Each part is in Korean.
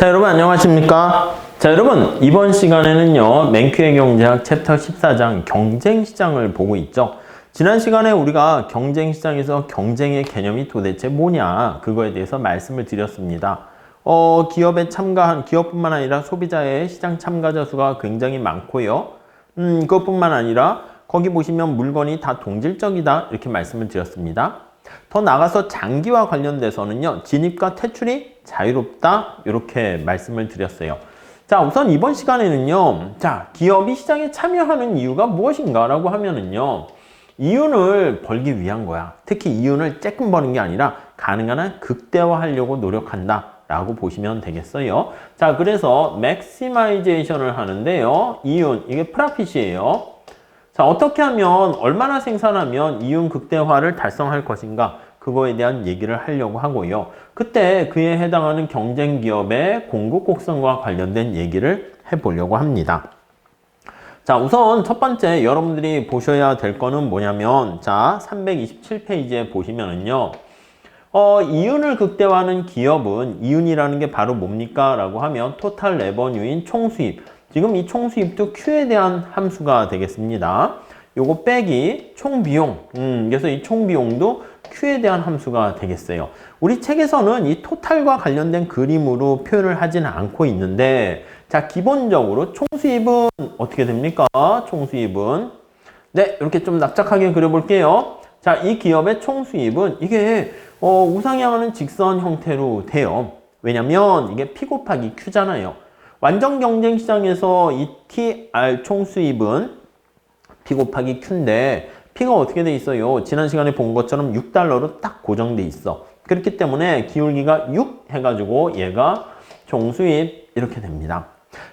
자, 여러분 안녕하십니까? 자, 여러분 이번 시간에는요. 맨큐의 경제학 챕터 14장 경쟁 시장을 보고 있죠. 지난 시간에 우리가 경쟁 시장에서 경쟁의 개념이 도대체 뭐냐 그거에 대해서 말씀을 드렸습니다. 어, 기업에 참가한 기업뿐만 아니라 소비자의 시장 참가자 수가 굉장히 많고요. 음, 그것뿐만 아니라 거기 보시면 물건이 다 동질적이다 이렇게 말씀을 드렸습니다. 더 나가서 장기와 관련돼서는요, 진입과 퇴출이 자유롭다, 이렇게 말씀을 드렸어요. 자, 우선 이번 시간에는요, 자, 기업이 시장에 참여하는 이유가 무엇인가 라고 하면은요, 이윤을 벌기 위한 거야. 특히 이윤을 쬐끔 버는 게 아니라 가능한 한 극대화하려고 노력한다. 라고 보시면 되겠어요. 자, 그래서 맥시마이제이션을 하는데요. 이윤, 이게 프라핏이에요. 자, 어떻게 하면 얼마나 생산하면 이윤 극대화를 달성할 것인가 그거에 대한 얘기를 하려고 하고요. 그때 그에 해당하는 경쟁 기업의 공급 곡선과 관련된 얘기를 해보려고 합니다. 자, 우선 첫 번째 여러분들이 보셔야 될 거는 뭐냐면 자, 327페이지에 보시면은요. 어, 이윤을 극대화하는 기업은 이윤이라는 게 바로 뭡니까? 라고 하면 토탈 레버뉴인 총수입. 지금 이 총수입도 Q에 대한 함수가 되겠습니다. 요거 빼기 총비용. 음, 그래서 이 총비용도 Q에 대한 함수가 되겠어요. 우리 책에서는 이 토탈과 관련된 그림으로 표현을 하지는 않고 있는데, 자, 기본적으로 총수입은 어떻게 됩니까? 총수입은. 네, 이렇게 좀 납작하게 그려볼게요. 자, 이 기업의 총수입은 이게 어, 우상향하는 직선 형태로 돼요. 왜냐면 이게 P 곱하기 Q잖아요. 완전 경쟁 시장에서 이 TR 총수입은 P 곱하기 Q인데 P가 어떻게 돼 있어요? 지난 시간에 본 것처럼 6달러로 딱 고정돼 있어. 그렇기 때문에 기울기가 6 해가지고 얘가 총수입 이렇게 됩니다.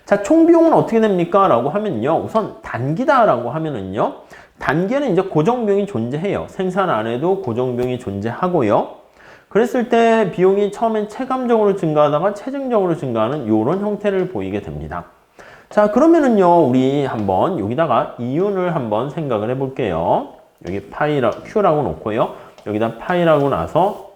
자, 총 비용은 어떻게 됩니까? 라고 하면요. 우선 단기다라고 하면은요. 단계는 이제 고정비용이 존재해요. 생산 안에도 고정비용이 존재하고요. 그랬을 때 비용이 처음엔 체감적으로 증가하다가 체증적으로 증가하는 이런 형태를 보이게 됩니다. 자, 그러면은요, 우리 한번 여기다가 이윤을 한번 생각을 해볼게요. 여기 파이라, Q라고 놓고요. 여기다 파이라고 나서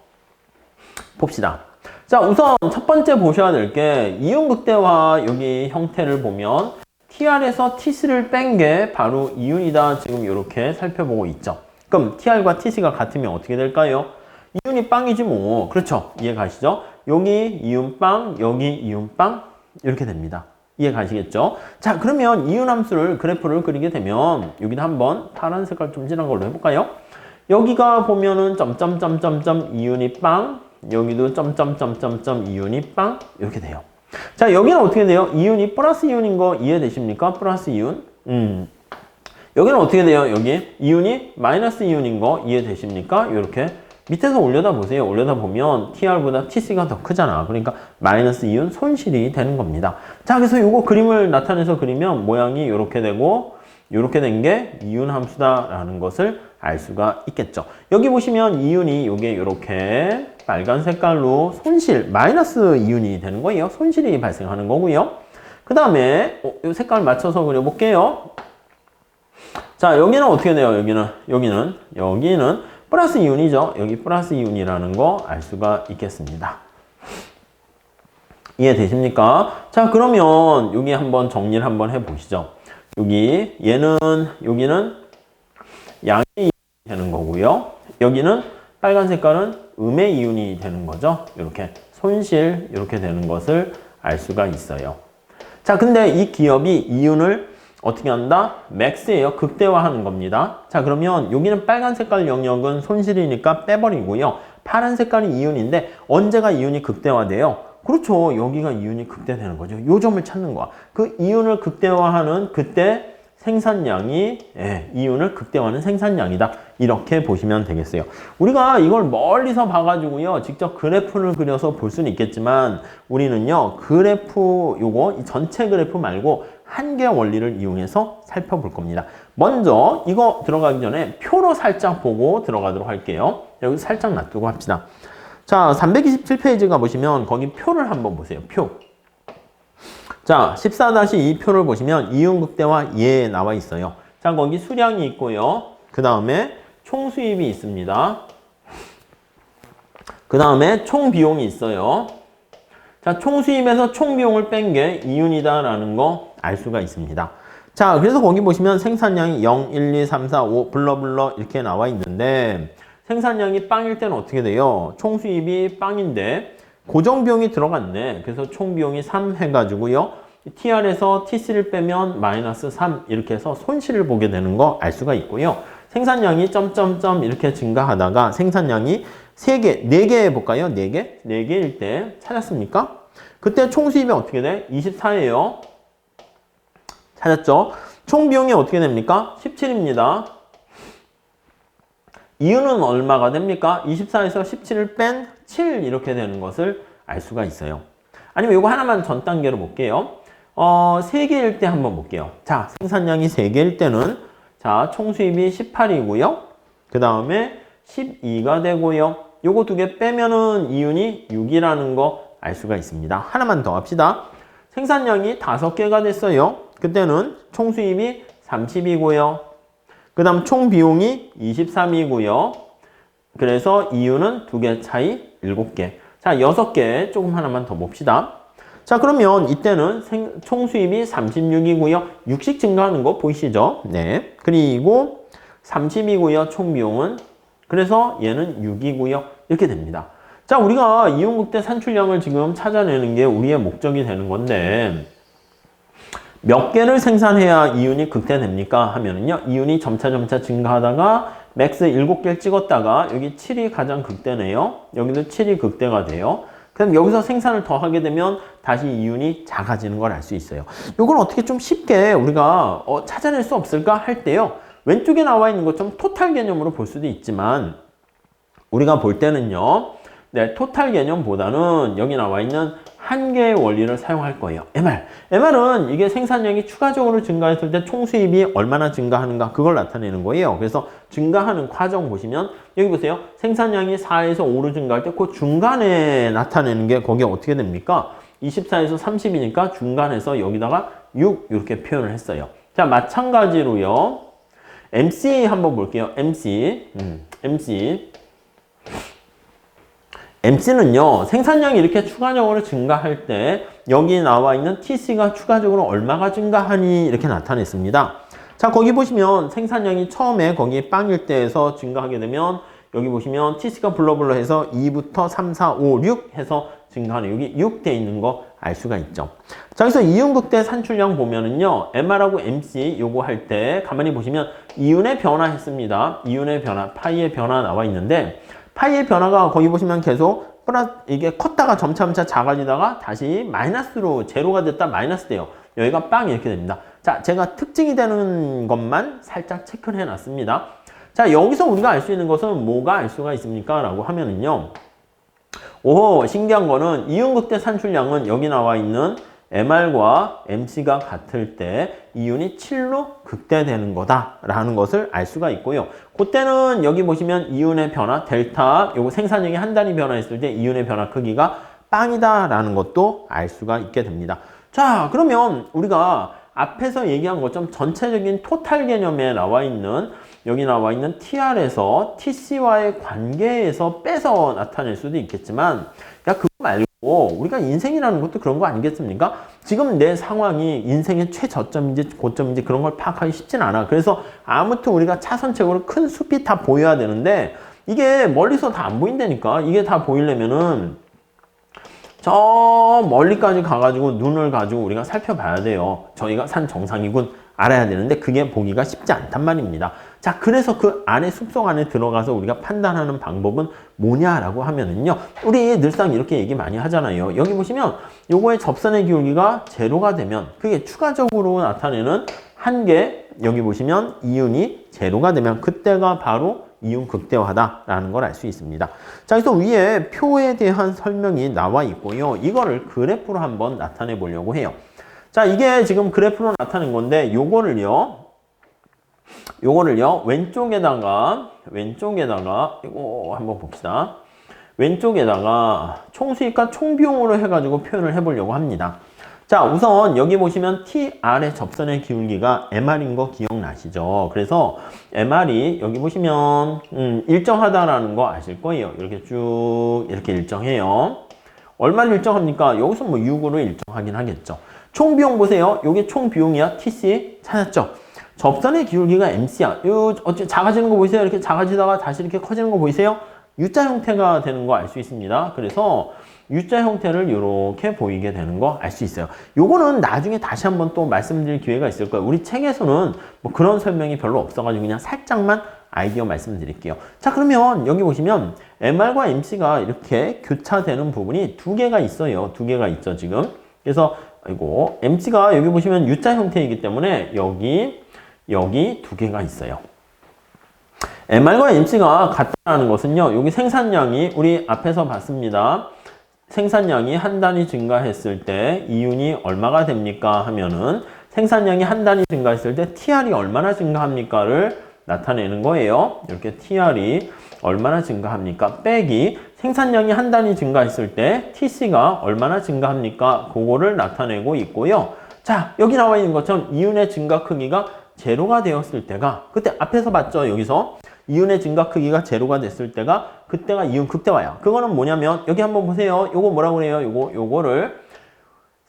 봅시다. 자, 우선 첫 번째 보셔야 될 게 이윤 극대화 여기 형태를 보면 TR에서 TC를 뺀 게 바로 이윤이다. 지금 이렇게 살펴보고 있죠. 그럼 TR과 TC가 같으면 어떻게 될까요? 이윤이 빵이지 뭐. 그렇죠. 이해 가시죠? 여기 이윤 빵, 여기 이윤 빵 이렇게 됩니다. 이해 가시겠죠? 자, 그러면 이윤 함수를 그래프를 그리게 되면 여기다 한번 파란 색깔 좀 진한 걸로 해볼까요? 여기가 보면은 점점점점점 이윤이 빵, 여기도 점점점점점 이윤이 빵 이렇게 돼요. 자, 여기는 어떻게 돼요? 이윤이 플러스 이윤인 거 이해되십니까? 플러스 이윤. 음. 여기는 어떻게 돼요? 여기 이윤이 마이너스 이윤인 거 이해되십니까? 이렇게 밑에서 올려다 보세요. 올려다 보면 TR보다 TC가 더 크잖아. 그러니까 마이너스 이윤 손실이 되는 겁니다. 자, 그래서 요거 그림을 나타내서 그리면 모양이 이렇게 되고 이렇게 된 게 이윤 함수다라는 것을 알 수가 있겠죠. 여기 보시면 이윤이 요게 이렇게 빨간 색깔로 손실, 마이너스 이윤이 되는 거예요. 손실이 발생하는 거고요. 그 다음에 어, 이 색깔 맞춰서 그려볼게요. 자, 여기는 어떻게 돼요? 여기는 여기는 여기는 플러스 이윤이죠. 여기 플러스 이윤이라는 거 알 수가 있겠습니다. 이해되십니까? 자, 그러면 여기 한번 정리를 한번 해보시죠. 여기 얘는 여기는 양의 이윤이 되는 거고요. 여기는 빨간 색깔은 음의 이윤이 되는 거죠. 이렇게 손실 이렇게 되는 것을 알 수가 있어요. 자, 근데 이 기업이 이윤을 어떻게 한다? 맥스예요. 극대화하는 겁니다. 자, 그러면 여기는 빨간 색깔 영역은 손실이니까 빼버리고요. 파란 색깔이 이윤인데 언제가 이윤이 극대화돼요? 그렇죠. 여기가 이윤이 극대되는 거죠. 요 점을 찾는 거야. 그 이윤을 극대화하는 그때 생산량이 예, 이윤을 극대화하는 생산량이다. 이렇게 보시면 되겠어요. 우리가 이걸 멀리서 봐가지고요. 직접 그래프를 그려서 볼 수는 있겠지만 우리는요. 그래프 요거 이 전체 그래프 말고 한개 원리를 이용해서 살펴볼 겁니다. 먼저 이거 들어가기 전에 표로 살짝 보고 들어가도록 할게요. 여기 살짝 놔두고 합시다. 자, 327페이지 가 보시면 거기 표를 한번 보세요. 표. 자, 14-2 표를 보시면 이윤극대화 예 나와 있어요. 자, 거기 수량이 있고요. 그 다음에 총수입이 있습니다. 그 다음에 총비용이 있어요. 자, 총수입에서 총비용을 뺀 게 이윤이다라는 거 알 수가 있습니다. 자, 그래서 거기 보시면 생산량이 0, 1, 2, 3, 4, 5 블러블러 이렇게 나와 있는데 생산량이 빵일 때는 어떻게 돼요? 총 수입이 빵인데 고정 비용이 들어갔네. 그래서 총 비용이 3 해가지고요. TR에서 TC를 빼면 마이너스 3 이렇게 해서 손실을 보게 되는 거 알 수가 있고요. 생산량이 점점점 이렇게 증가하다가 생산량이 3개, 4개 해볼까요? 4개? 4개일 때 찾았습니까? 그때 총 수입이 어떻게 돼? 24예요. 찾았죠? 총 비용이 어떻게 됩니까? 17입니다. 이유는 얼마가 됩니까? 24에서 17을 뺀 7 이렇게 되는 것을 알 수가 있어요. 아니면 이거 하나만 전 단계로 볼게요. 어, 3개일 때 한번 볼게요. 자, 생산량이 3개일 때는 자, 총 수입이 18이고요. 그 다음에 12가 되고요. 요거 두 개 빼면은 이윤이 6이라는 거 알 수가 있습니다. 하나만 더 합시다. 생산량이 5개가 됐어요. 그때는 총 수입이 30이고요. 그 다음 총 비용이 23이고요. 그래서 이유는 두 개 차이 7개. 자, 6개 조금 하나만 더 봅시다. 자, 그러면 이때는 생, 총 수입이 36이고요. 6씩 증가하는 거 보이시죠? 네. 그리고 30이고요. 총 비용은. 그래서 얘는 6이고요. 이렇게 됩니다. 자, 우리가 이용국 대 산출량을 지금 찾아내는 게 우리의 목적이 되는 건데 몇 개를 생산해야 이윤이 극대됩니까? 하면은요. 이윤이 점차 점차 증가하다가 맥스 7개를 찍었다가 여기 7이 가장 극대네요. 여기도 7이 극대가 돼요. 그럼 여기서 생산을 더 하게 되면 다시 이윤이 작아지는 걸 알 수 있어요. 이걸 어떻게 좀 쉽게 우리가 어, 찾아낼 수 없을까 할 때요. 왼쪽에 나와 있는 것처럼 토탈 개념으로 볼 수도 있지만 우리가 볼 때는요. 네, 토탈 개념보다는 여기 나와 있는 한 개의 원리를 사용할 거예요. MR. MR은 이게 생산량이 추가적으로 증가했을 때 총 수입이 얼마나 증가하는가 그걸 나타내는 거예요. 그래서 증가하는 과정 보시면 여기 보세요. 생산량이 4에서 5로 증가할 때 그 중간에 나타내는 게 거기에 어떻게 됩니까? 24에서 30이니까 중간에서 여기다가 6 이렇게 표현을 했어요. 자, 마찬가지로요. MC 한번 볼게요. MC. 음, MC. MC는요, 생산량이 이렇게 추가적으로 증가할 때 여기 나와 있는 TC가 추가적으로 얼마가 증가하니 이렇게 나타냈습니다. 자, 거기 보시면 생산량이 처음에 거기 빵일 때에서 증가하게 되면 여기 보시면 TC가 블러블러 해서 2부터 3, 4, 5, 6 해서 증가하는 여기 6 돼 있는 거 알 수가 있죠. 자, 그래서 이윤극대 산출량 보면은요, MR하고 MC 요거 할 때 가만히 보시면 이윤의 변화했습니다. 이윤의 변화, 파이의 변화 나와 있는데 파이의 변화가 거기 보시면 계속 플러스 이게 컸다가 점차점차 작아지다가 다시 마이너스로 제로가 됐다 마이너스 돼요. 여기가 빵 이렇게 됩니다. 자, 제가 특징이 되는 것만 살짝 체크를 해놨습니다. 자, 여기서 우리가 알 수 있는 것은 뭐가 알 수가 있습니까? 라고 하면은요. 오, 신기한 거는 이윤극대 산출량은 여기 나와 있는 MR과 MC가 같을 때 이윤이 7로 극대되는 거다라는 것을 알 수가 있고요. 그때는 여기 보시면 이윤의 변화 델타 요거 생산량이 한 단위 변화했을 때 이윤의 변화 크기가 빵이다라는 것도 알 수가 있게 됩니다. 자, 그러면 우리가 앞에서 얘기한 것처럼 전체적인 토탈 개념에 나와 있는 여기 나와 있는 TR에서 TC와의 관계에서 빼서 나타낼 수도 있겠지만 야 그거 말고 우리가 인생이라는 것도 그런 거 아니겠습니까? 지금 내 상황이 인생의 최저점인지 고점인지 그런 걸 파악하기 쉽진 않아. 그래서 아무튼 우리가 차선책으로 큰 숲이 다 보여야 되는데 이게 멀리서 다 안 보인다니까. 이게 다 보이려면은 저 멀리까지 가가지고 눈을 가지고 우리가 살펴봐야 돼요. 저희가 산 정상이군 알아야 되는데 그게 보기가 쉽지 않단 말입니다. 자, 그래서 그 안에 숲속 안에 들어가서 우리가 판단하는 방법은 뭐냐라고 하면은요. 우리 늘상 이렇게 얘기 많이 하잖아요. 여기 보시면 요거의 접선의 기울기가 제로가 되면 그게 추가적으로 나타내는 한계 여기 보시면 이윤이 제로가 되면 그때가 바로 이윤 극대화다라는 걸 알 수 있습니다. 자, 그래서 위에 표에 대한 설명이 나와 있고요. 이거를 그래프로 한번 나타내 보려고 해요. 자, 이게 지금 그래프로 나타낸 건데 요거를요. 요거를요. 왼쪽에다가 왼쪽에다가 이거 한번 봅시다. 왼쪽에다가 총수익과 총비용으로 해가지고 표현을 해보려고 합니다. 자, 우선 여기 보시면 TR의 접선의 기울기가 MR인 거 기억나시죠? 그래서 MR이 여기 보시면 음, 일정하다라는 거 아실 거예요. 이렇게 쭉 이렇게 일정해요. 얼마를 일정합니까? 여기서 뭐 6으로 일정하긴 하겠죠. 총 비용 보세요. 요게 총 비용이야. TC 찾았죠? 접선의 기울기가 MC야. 요 어째 작아지는 거 보이세요? 이렇게 작아지다가 다시 이렇게 커지는 거 보이세요? U자 형태가 되는 거 알 수 있습니다. 그래서 U자 형태를 이렇게 보이게 되는 거 알 수 있어요. 요거는 나중에 다시 한번 또 말씀드릴 기회가 있을 거예요. 우리 책에서는 뭐 그런 설명이 별로 없어가지고 그냥 살짝만 아이디어 말씀드릴게요. 자, 그러면 여기 보시면 MR과 MC가 이렇게 교차되는 부분이 두 개가 있어요. 두 개가 있죠, 지금. 그래서 아이고, MC가 여기 보시면 U자 형태이기 때문에 여기, 여기 두 개가 있어요. MR과 MC가 같다는 것은요, 여기 생산량이 우리 앞에서 봤습니다. 생산량이 한 단위 증가했을 때 이윤이 얼마가 됩니까? 하면은 생산량이 한 단위 증가했을 때 TR이 얼마나 증가합니까를 나타내는 거예요. 이렇게 TR이 얼마나 증가합니까? 빼기 생산량이 한 단위 증가했을 때 TC가 얼마나 증가합니까? 그거를 나타내고 있고요. 자, 여기 나와 있는 것처럼 이윤의 증가 크기가 제로가 되었을 때가 그때 앞에서 봤죠, 여기서. 이윤의 증가 크기가 제로가 됐을 때가 그때가 이윤 극대화야. 그거는 뭐냐면 여기 한번 보세요. 요거 뭐라고 그래요? 요거 요거를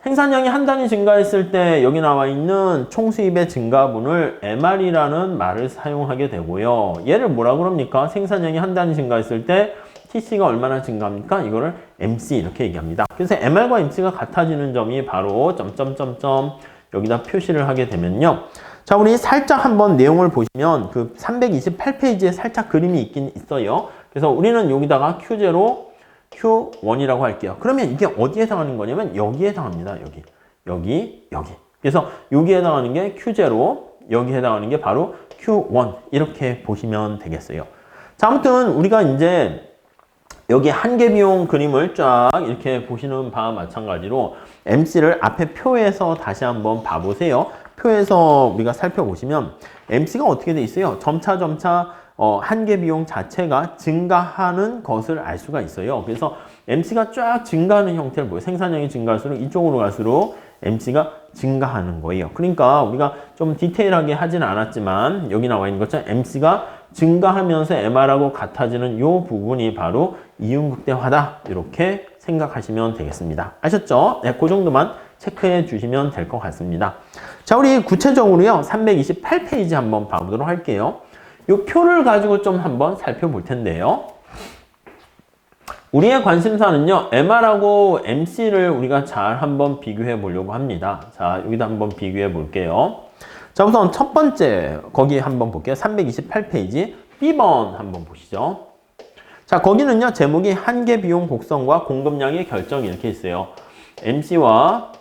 생산량이 한 단위 증가했을 때 여기 나와 있는 총수입의 증가분을 MR이라는 말을 사용하게 되고요. 얘를 뭐라 그럽니까? 생산량이 한 단위 증가했을 때 TC가 얼마나 증가합니까? 이거를 MC 이렇게 얘기합니다. 그래서 MR과 MC가 같아지는 점이 바로 점점점점 여기다 표시를 하게 되면요. 자, 우리 살짝 한번 내용을 보시면 그 328페이지에 살짝 그림이 있긴 있어요. 그래서 우리는 여기다가 Q0, Q1이라고 할게요. 그러면 이게 어디에 해당하는 거냐면 여기에 해당합니다. 여기. 여기, 여기. 그래서 여기에 해당하는 게 Q0, 여기에 해당하는 게 바로 Q1. 이렇게 보시면 되겠어요. 자, 아무튼 우리가 이제 여기 한계 비용 그림을 쫙 이렇게 보시는 바와 마찬가지로 MC를 앞에 표에서 다시 한번 봐보세요. 표에서 우리가 살펴보시면 MC가 어떻게 돼 있어요? 점차 점차 어, 한계 비용 자체가 증가하는 것을 알 수가 있어요. 그래서 MC가 쫙 증가하는 형태를 보여요. 생산량이 증가할수록 이쪽으로 갈수록 MC가 증가하는 거예요. 그러니까 우리가 좀 디테일하게 하진 않았지만 여기 나와 있는 것처럼 MC가 증가하면서 MR하고 같아지는 이 부분이 바로 이윤 극대화다. 이렇게 생각하시면 되겠습니다. 아셨죠? 네, 그 정도만 체크해 주시면 될 것 같습니다. 자, 우리 구체적으로요. 328페이지 한번 봐보도록 할게요. 이 표를 가지고 좀 한번 살펴볼 텐데요. 우리의 관심사는요, MR하고 MC를 우리가 잘 한번 비교해 보려고 합니다. 자, 여기다 한번 비교해 볼게요. 자, 우선 첫 번째, 거기 한번 볼게요. 328페이지. B번 한번 보시죠. 자, 거기는요, 제목이 한계 비용 곡선과 공급량의 결정 이렇게 있어요. MC와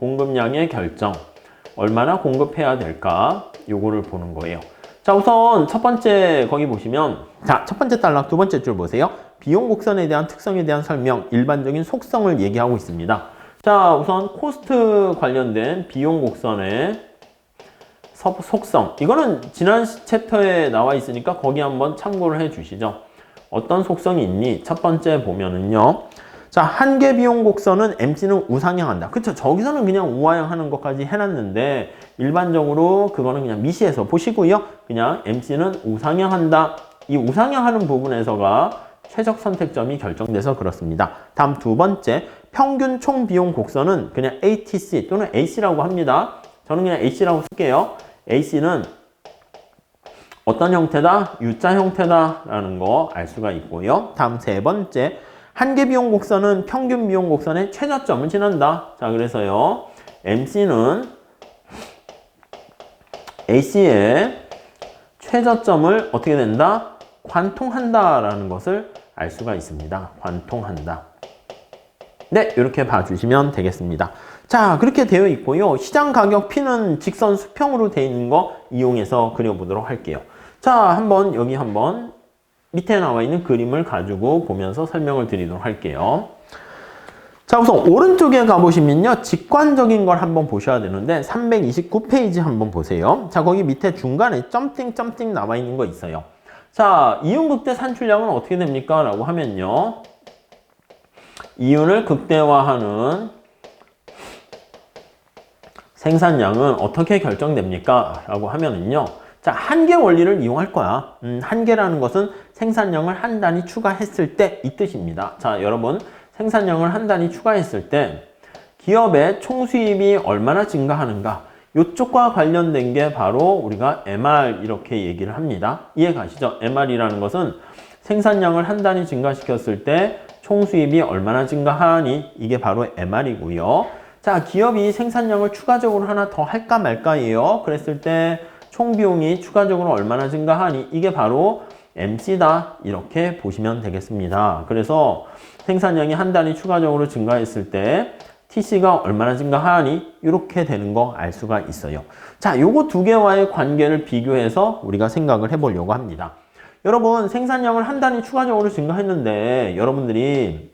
공급량의 결정. 얼마나 공급해야 될까? 요거를 보는 거예요. 자, 우선 첫 번째 거기 보시면 자, 첫 번째 단락 두 번째 줄 보세요. 비용 곡선에 대한 특성에 대한 설명, 일반적인 속성을 얘기하고 있습니다. 자, 우선 코스트 관련된 비용 곡선의 속성. 이거는 지난 챕터에 나와 있으니까 거기 한번 참고를 해 주시죠. 어떤 속성이 있니? 첫 번째 보면은요. 자, 한계 비용 곡선은 MC는 우상향한다. 그쵸? 저기서는 그냥 우하향하는 것까지 해놨는데, 일반적으로 그거는 그냥 미시해서 보시고요. 그냥 MC는 우상향한다. 이 우상향하는 부분에서가 최적 선택점이 결정돼서 그렇습니다. 다음 두 번째, 평균 총 비용 곡선은 그냥 ATC 또는 AC라고 합니다. 저는 그냥 AC라고 쓸게요. AC는 어떤 형태다? U자 형태다라는 거 알 수가 있고요. 다음 세 번째, 한계 비용 곡선은 평균 비용 곡선의 최저점을 지난다. 자, 그래서요. MC는 AC의 최저점을 어떻게 된다? 관통한다라는 것을 알 수가 있습니다. 관통한다. 네, 이렇게 봐주시면 되겠습니다. 자, 그렇게 되어 있고요. 시장 가격 P는 직선 수평으로 되어 있는 거 이용해서 그려보도록 할게요. 자, 한번 여기 한번 밑에 나와 있는 그림을 가지고 보면서 설명을 드리도록 할게요. 자, 우선 오른쪽에 가보시면요. 직관적인 걸 한번 보셔야 되는데 329페이지 한번 보세요. 자, 거기 밑에 중간에 점띵 점띵 나와 있는 거 있어요. 자, 이윤 극대 산출량은 어떻게 됩니까? 라고 하면요. 이윤을 극대화하는 생산량은 어떻게 결정됩니까? 라고 하면은요. 자, 한계 원리를 이용할 거야. 음, 한계라는 것은 생산량을 한 단위 추가했을 때 이 뜻입니다. 자, 여러분 생산량을 한 단위 추가했을 때 기업의 총 수입이 얼마나 증가하는가 이쪽과 관련된 게 바로 우리가 MR 이렇게 얘기를 합니다. 이해 가시죠? MR이라는 것은 생산량을 한 단위 증가시켰을 때 총 수입이 얼마나 증가하니 이게 바로 MR이고요. 자, 기업이 생산량을 추가적으로 하나 더 할까 말까예요. 그랬을 때 총 비용이 추가적으로 얼마나 증가하니 이게 바로 MC다 이렇게 보시면 되겠습니다. 그래서 생산량이 한 단위 추가적으로 증가했을 때 TC가 얼마나 증가하니 이렇게 되는 거 알 수가 있어요. 자, 요거 두 개와의 관계를 비교해서 우리가 생각을 해보려고 합니다. 여러분 생산량을 한 단위 추가적으로 증가했는데 여러분들이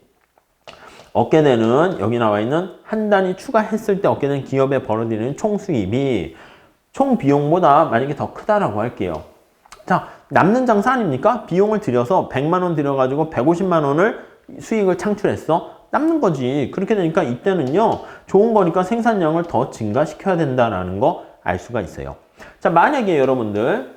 얻게 되는 여기 나와 있는 한 단위 추가했을 때 얻게 되는 기업에 벌어들이는 총 수입이 총 비용보다 만약에 더 크다라고 할게요. 자, 남는 장사 아닙니까? 비용을 들여서 100만 원 들여가지고 150만 원을 수익을 창출했어. 남는 거지. 그렇게 되니까 이때는요, 좋은 거니까 생산량을 더 증가시켜야 된다라는 거 알 수가 있어요. 자, 만약에 여러분들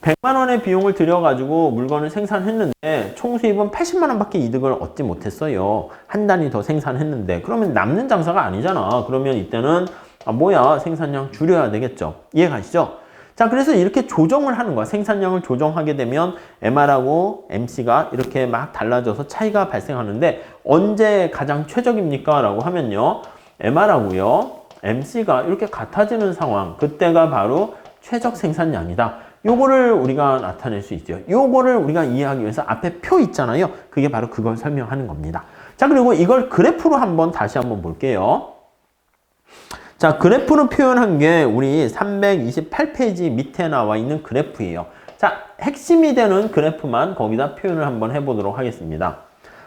100만 원의 비용을 들여가지고 물건을 생산했는데 총 수입은 80만 원밖에 이득을 얻지 못했어요. 한 단위 더 생산했는데 그러면 남는 장사가 아니잖아. 그러면 이때는 아, 뭐야 생산량 줄여야 되겠죠. 이해 가시죠? 자, 그래서 이렇게 조정을 하는 거야. 생산량을 조정하게 되면 MR하고 MC가 이렇게 막 달라져서 차이가 발생하는데 언제 가장 최적입니까? 라고 하면요. MR하고요. MC가 이렇게 같아지는 상황. 그때가 바로 최적 생산량이다. 요거를 우리가 나타낼 수 있죠. 요거를 우리가 이해하기 위해서 앞에 표 있잖아요. 그게 바로 그걸 설명하는 겁니다. 자, 그리고 이걸 그래프로 한번 다시 한번 볼게요. 자, 그래프로 표현한 게 우리 328페이지 밑에 나와 있는 그래프예요. 자, 핵심이 되는 그래프만 거기다 표현을 한번 해보도록 하겠습니다.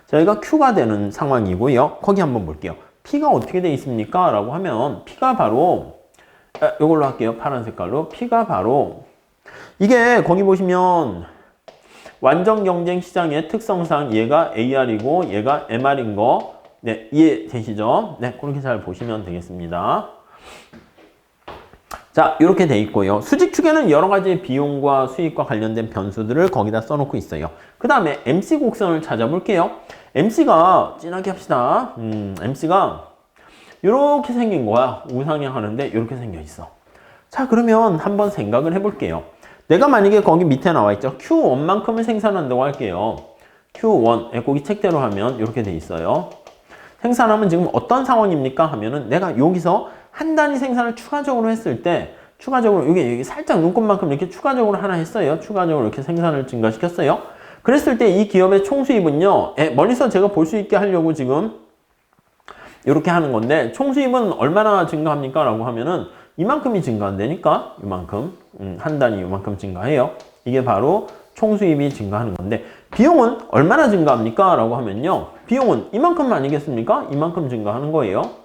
저희가 Q가 되는 상황이고요. 거기 한번 볼게요. P가 어떻게 돼 있습니까? 라고 하면 P가 바로 아, 이걸로 할게요. 파란 색깔로. P가 바로 이게 거기 보시면 완전 경쟁 시장의 특성상 얘가 AR이고 얘가 MR인 거 네, 이해되시죠? 네, 그렇게 잘 보시면 되겠습니다. 자, 이렇게 돼 있고요. 수직 축에는 여러 가지 비용과 수익과 관련된 변수들을 거기다 써놓고 있어요. 그 다음에 MC 곡선을 찾아볼게요. MC가 진하게 합시다. 음, MC가 이렇게 생긴 거야. 우상향 하는데 이렇게 생겨 있어. 자, 그러면 한번 생각을 해볼게요. 내가 만약에 거기 밑에 나와 있죠. Q1만큼을 생산한다고 할게요. Q1, 거기 책대로 하면 이렇게 돼 있어요. 생산하면 지금 어떤 상황입니까? 하면은 내가 여기서 한 단위 생산을 추가적으로 했을 때 추가적으로 이게 살짝 눈곱만큼 이렇게 추가적으로 하나 했어요. 추가적으로 이렇게 생산을 증가시켰어요. 그랬을 때 이 기업의 총 수입은요. 에, 멀리서 제가 볼 수 있게 하려고 지금 이렇게 하는 건데 총 수입은 얼마나 증가합니까? 라고 하면은 이만큼이 증가한다니까 이만큼 음, 한 단위 이만큼 증가해요. 이게 바로 총 수입이 증가하는 건데 비용은 얼마나 증가합니까? 라고 하면요. 비용은 이만큼 아니겠습니까? 이만큼 증가하는 거예요.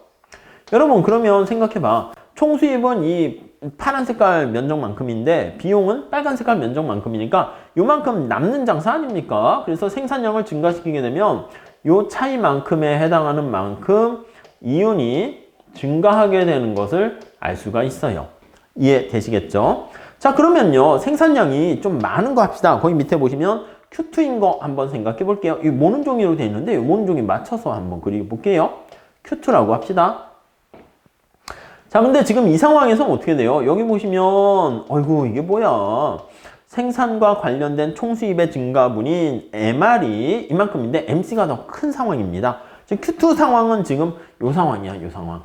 여러분 그러면 생각해봐. 총 수입은 이 파란 색깔 면적만큼인데 비용은 빨간 색깔 면적만큼이니까 요만큼 남는 장사 아닙니까? 그래서 생산량을 증가시키게 되면 요 차이만큼에 해당하는 만큼 이윤이 증가하게 되는 것을 알 수가 있어요. 이해되시겠죠? 자 그러면요 생산량이 좀 많은 거 합시다. 거기 밑에 보시면 Q2인 거 한번 생각해 볼게요. 이 모는 종이로 되어 있는데 이 모는 종이 맞춰서 한번 그려 볼게요. Q2라고 합시다. 자, 근데 지금 이 상황에서 어떻게 돼요? 여기 보시면, 어이구, 이게 뭐야. 생산과 관련된 총수입의 증가분인 MR이 이만큼인데 MC가 더 큰 상황입니다. 지금 Q2 상황은 지금 요 상황이야, 요 상황.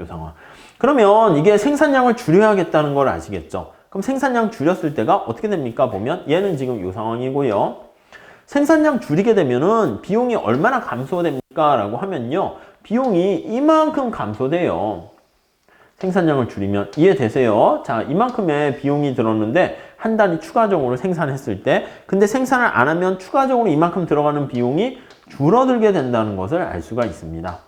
요 상황. 그러면 이게 생산량을 줄여야겠다는 걸 아시겠죠? 그럼 생산량 줄였을 때가 어떻게 됩니까? 보면 얘는 지금 요 상황이고요. 생산량 줄이게 되면은 비용이 얼마나 감소됩니까? 라고 하면요. 비용이 이만큼 감소돼요. 생산량을 줄이면 이해되세요? 자, 이만큼의 비용이 들었는데 한 단위 추가적으로 생산했을 때 근데 생산을 안 하면 추가적으로 이만큼 들어가는 비용이 줄어들게 된다는 것을 알 수가 있습니다.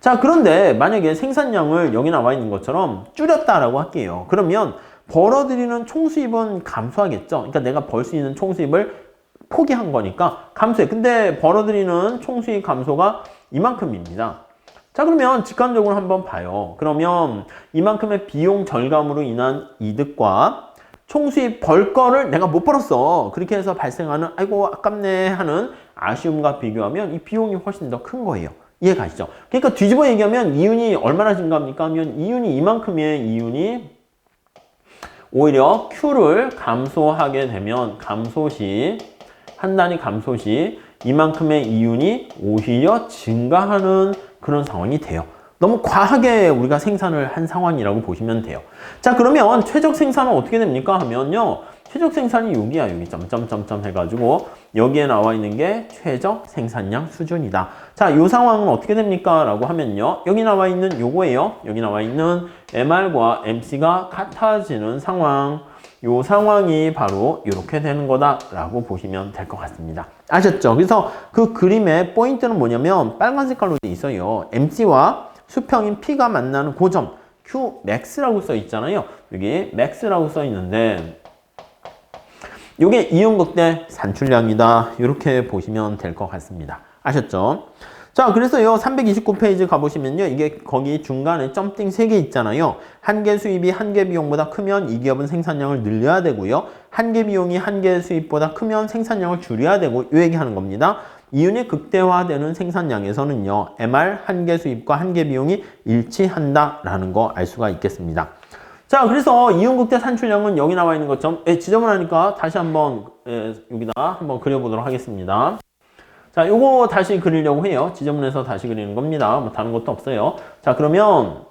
자, 그런데 만약에 생산량을 여기 나와 있는 것처럼 줄였다라고 할게요. 그러면 벌어들이는 총수입은 감소하겠죠. 그러니까 내가 벌 수 있는 총수입을 포기한 거니까 감소해. 근데 벌어들이는 총수입 감소가 이만큼입니다. 자 그러면 직관적으로 한번 봐요. 그러면 이만큼의 비용 절감으로 인한 이득과 총수입 벌 거를 내가 못 벌었어. 그렇게 해서 발생하는 아이고 아깝네 하는 아쉬움과 비교하면 이 비용이 훨씬 더 큰 거예요. 이해 가시죠? 그러니까 뒤집어 얘기하면 이윤이 얼마나 증가합니까? 하면 이윤이 이만큼의 이윤이 오히려 Q를 감소하게 되면 감소시 한 단위 감소시 이만큼의 이윤이 오히려 증가하는 그런 상황이 돼요. 너무 과하게 우리가 생산을 한 상황이라고 보시면 돼요. 자, 그러면 최적 생산은 어떻게 됩니까? 하면요. 최적 생산이 여기야, 여기 점점점점 해가지고 여기에 나와 있는 게 최적 생산량 수준이다. 자, 이 상황은 어떻게 됩니까? 라고 하면요. 여기 나와 있는 요거예요. 여기 나와 있는 MR과 MC가 같아지는 상황. 요 상황이 바로 이렇게 되는 거다라고 보시면 될 것 같습니다. 아셨죠? 그래서 그 그림의 포인트는 뭐냐면 빨간 색깔로 돼 있어요. MC와 수평인 P가 만나는 고점 Q max라고 써 있잖아요. 여기 max라고 써 있는데 이게 이온극대 산출량이다. 이렇게 보시면 될 것 같습니다. 아셨죠? 자, 그래서 요 329페이지 가보시면요. 이게 거기 중간에 점띵 3개 있잖아요. 한 개 수입이 한 개 비용보다 크면 이 기업은 생산량을 늘려야 되고요. 한 개 비용이 한개 수입보다 크면 생산량을 줄여야 되고 이 얘기하는 겁니다. 이윤이 극대화되는 생산량에서는요. MR 한 개 수입과 한 개 비용이 일치한다라는 거 알 수가 있겠습니다. 자, 그래서 이윤극대 산출량은 여기 나와 있는 것처럼 예, 지저분하니까 다시 한번 예, 여기다 한번 그려보도록 하겠습니다. 자, 요거 다시 그리려고 해요. 지저분해서 다시 그리는 겁니다. 뭐 다른 것도 없어요. 자, 그러면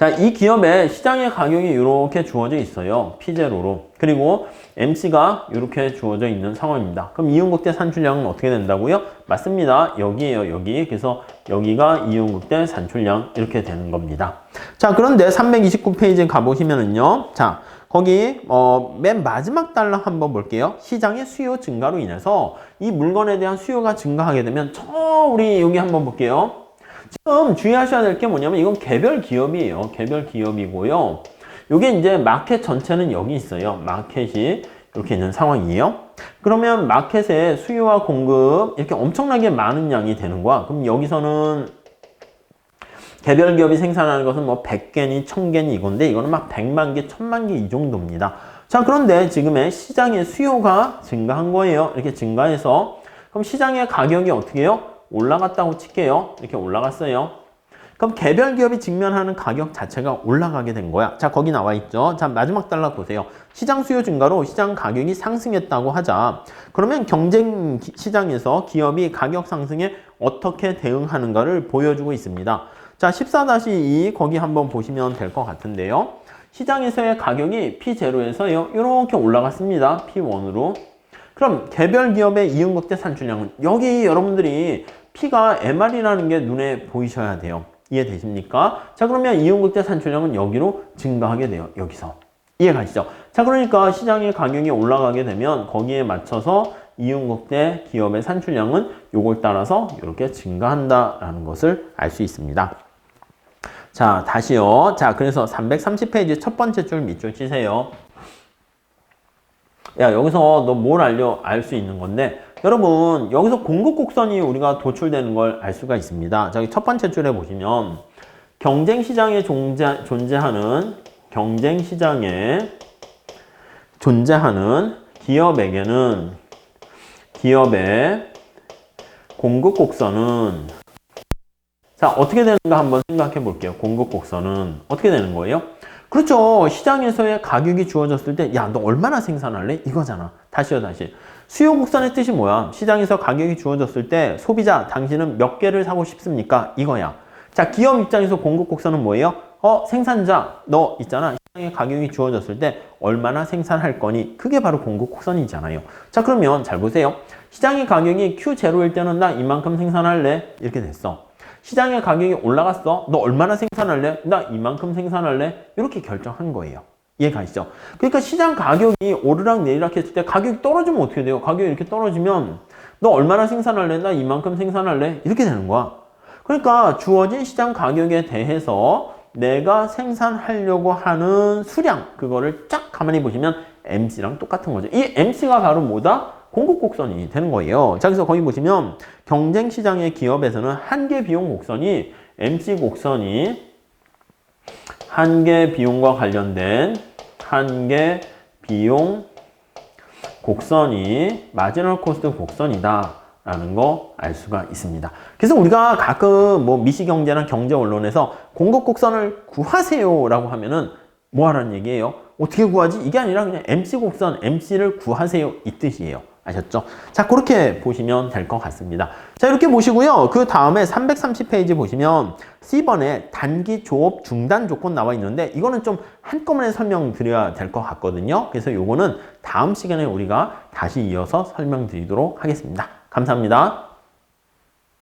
자, 이 기업의 시장의 가격이 이렇게 주어져 있어요. P0로. 그리고 MC가 이렇게 주어져 있는 상황입니다. 그럼 이윤극대 산출량은 어떻게 된다고요? 맞습니다. 여기에요, 여기. 그래서 여기가 이윤극대 산출량 이렇게 되는 겁니다. 자, 그런데 329페이지에 가보시면은요. 자, 거기 어, 맨 마지막 달러 한번 볼게요. 시장의 수요 증가로 인해서 이 물건에 대한 수요가 증가하게 되면 저 우리 여기 한번 볼게요. 지금 주의하셔야 될 게 뭐냐면 이건 개별 기업이에요. 개별 기업이고요. 이게 이제 마켓 전체는 여기 있어요. 마켓이 이렇게 있는 상황이에요. 그러면 마켓에 수요와 공급 이렇게 엄청나게 많은 양이 되는 거야. 그럼 여기서는 개별 기업이 생산하는 것은 뭐 100개니 1000개니 이건데 이거는 막 100만 개, 1000만 개 이 정도입니다. 자, 그런데 지금의 시장의 수요가 증가한 거예요. 이렇게 증가해서 그럼 시장의 가격이 어떻게 해요? 올라갔다고 칠게요. 이렇게 올라갔어요. 그럼 개별 기업이 직면하는 가격 자체가 올라가게 된 거야. 자, 거기 나와 있죠. 자, 마지막 달라 보세요. 시장 수요 증가로 시장 가격이 상승했다고 하자. 그러면 경쟁 시장에서 기업이 가격 상승에 어떻게 대응하는가를 보여주고 있습니다. 자, 14-2 거기 한번 보시면 될 것 같은데요. 시장에서의 가격이 P0에서요. 이렇게 올라갔습니다. P1으로. 그럼 개별 기업의 이윤극대 산출량은 여기 여러분들이 P가 MR이라는 게 눈에 보이셔야 돼요. 이해되십니까? 자, 그러면 이윤극대 산출량은 여기로 증가하게 돼요. 여기서. 이해가시죠? 자, 그러니까 시장의 가격이 올라가게 되면 거기에 맞춰서 이윤극대 기업의 산출량은 요걸 따라서 이렇게 증가한다라는 것을 알 수 있습니다. 자, 다시요. 자, 그래서 330페이지 첫 번째 줄 밑줄 치세요. 야, 여기서 너 뭘 알려, 알 수 있는 건데, 여러분, 여기서 공급 곡선이 우리가 도출되는 걸 알 수가 있습니다. 저기 첫 번째 줄에 보시면, 경쟁 시장에 존재, 존재하는, 경쟁 시장에 존재하는 기업에게는, 기업의 공급 곡선은 자, 어떻게 되는가 한번 생각해 볼게요. 공급 곡선은 어떻게 되는 거예요? 그렇죠. 시장에서의 가격이 주어졌을 때, 야, 너 얼마나 생산할래? 이거잖아. 다시요, 다시. 수요 곡선의 뜻이 뭐야? 시장에서 가격이 주어졌을 때, 소비자, 당신은 몇 개를 사고 싶습니까? 이거야. 자, 기업 입장에서 공급 곡선은 뭐예요? 어, 생산자, 너 있잖아. 시장에 가격이 주어졌을 때, 얼마나 생산할 거니? 그게 바로 공급 곡선이잖아요. 자, 그러면 잘 보세요. 시장의 가격이 Q0일 때는 나 이만큼 생산할래? 이렇게 됐어. 시장의 가격이 올라갔어. 너 얼마나 생산할래? 나 이만큼 생산할래? 이렇게 결정한 거예요. 이해 가시죠? 그러니까 시장 가격이 오르락 내리락 했을 때 가격이 떨어지면 어떻게 돼요? 가격이 이렇게 떨어지면 너 얼마나 생산할래? 나 이만큼 생산할래? 이렇게 되는 거야. 그러니까 주어진 시장 가격에 대해서 내가 생산하려고 하는 수량 그거를 쫙 가만히 보시면 MC랑 똑같은 거죠. 이 MC가 바로 뭐다? 공급 곡선이 되는 거예요. 자, 그래서 거기 보시면 경쟁 시장의 기업에서는 한계 비용 곡선이 MC 곡선이 한계 비용과 관련된 한계 비용 곡선이 마지널 코스트 곡선이다 라는 거 알 수가 있습니다. 그래서 우리가 가끔 뭐 미시경제나 경제 언론에서 공급 곡선을 구하세요 라고 하면은 뭐 하라는 얘기예요? 어떻게 구하지? 이게 아니라 그냥 MC 곡선, MC를 구하세요 이 뜻이에요. 아셨죠? 자, 그렇게 보시면 될 것 같습니다. 자, 이렇게 보시고요. 그 다음에 330페이지 보시면 C번에 단기 조업 중단 조건 나와 있는데 이거는 좀 한꺼번에 설명드려야 될 것 같거든요. 그래서 요거는 다음 시간에 우리가 다시 이어서 설명드리도록 하겠습니다. 감사합니다.